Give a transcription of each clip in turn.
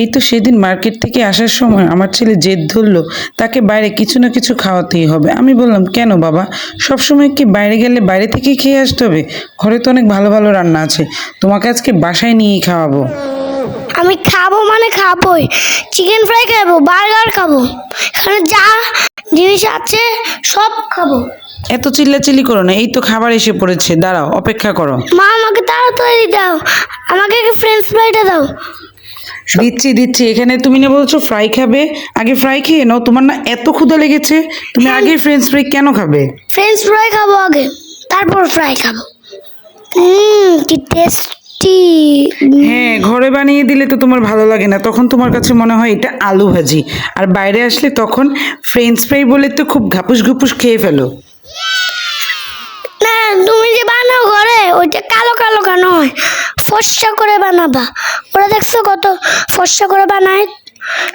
এই তো সেদিন মার্কেট থেকে আসার সময় আমার ছেলে জেদ ধরলো তাকে বাইরে কিছু না কিছু খাওয়াতেই হবে। আমি বললাম কেন বাবা? সব সময় কি বাইরে গেলে বাইরে থেকেই খেয়ে আসতে হবে? ঘরে তো অনেক ভালো ভালো রান্না আছে তোমাকে আজকে বাসায় নিয়েই খাওয়াবো। আমি খাব মানে খাবোই চিকেন ফ্রাই খাব বার্গার খাব এখানে যা জিনিস আছে সব খাব। এত চিল্লাচিল্লি করো না এই তো খাবার এসে পড়েছে দাঁড়াও অপেক্ষা করো। মা আমাকে তাড়াতাড়ি দাও আমাকে ফ্রেঞ্চ ফ্রাইটা দাও। দিচ্ছি দিচ্ছি। এখানে তুমি না বলছো ফ্রাই খাবে? আগে ফ্রাই খেয়ে নাও। তোমার না এত ক্ষুধা লেগেছে। তুমি আগে ফ্রেঞ্চ ফ্রাই কেন খাবে? ফ্রেঞ্চ ফ্রাই খাব আগে। তারপর ফ্রাই খাব। হুম কি টেস্টি হ্যাঁ ঘরে বানিয়ে দিলে তো তোমার ভালো লাগে না। তখন তোমার কাছে মনে হয় এটা আলু ভাজি। আর বাইরে আসলে তখন ফ্রেঞ্চ ফ্রাই বলে তো খুব ঘাপুস ঘুপুস খেয়ে ফেলো। না তুমি যে বানাও ঘরে ওইটা কালো কালো কেন হয়? ফর্সা করে বানাবা। ওরা দেখছ কত ফর্সা করে বানায়?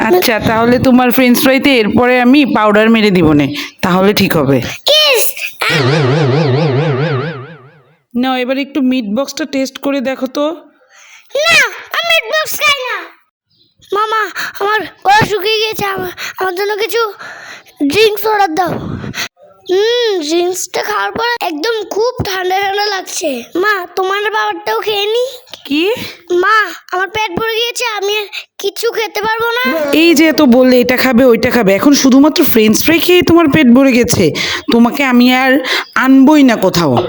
আচ্ছা তাহলে তোমার ফ্রেঞ্চ ফ্রাইতে এরপরে আমি পাউডার মেরে দিব নে। তাহলে ঠিক হবে। না এবার একটু মিট বক্সটা টেস্ট করে দেখো তো। না আমি মিট বক্স খাই না। মামা আমার গলা শুকিয়ে গিয়েছে আমার আমার জন্য কিছু ড্রিঙ্কস অর্ডার দাও। হুম ড্রিঙ্কসটা খাওয়ার পর একদম খুব ঠান্ডা ঠান্ডা লাগছে। মা তোমার বাবারটাও খেয়ে নি? কি? মা আমার পেট ভরে গিয়েছে আমি কিছু খেতে পারব না। এই যে এত বললে এটা খাবে ওইটা খাবে এখন শুধুমাত্র ফ্রেঞ্চ ফ্রাই খেয়ে তোমার পেট ভরে গেছে। তোমাকে আমি আর আনবই না কোথাও।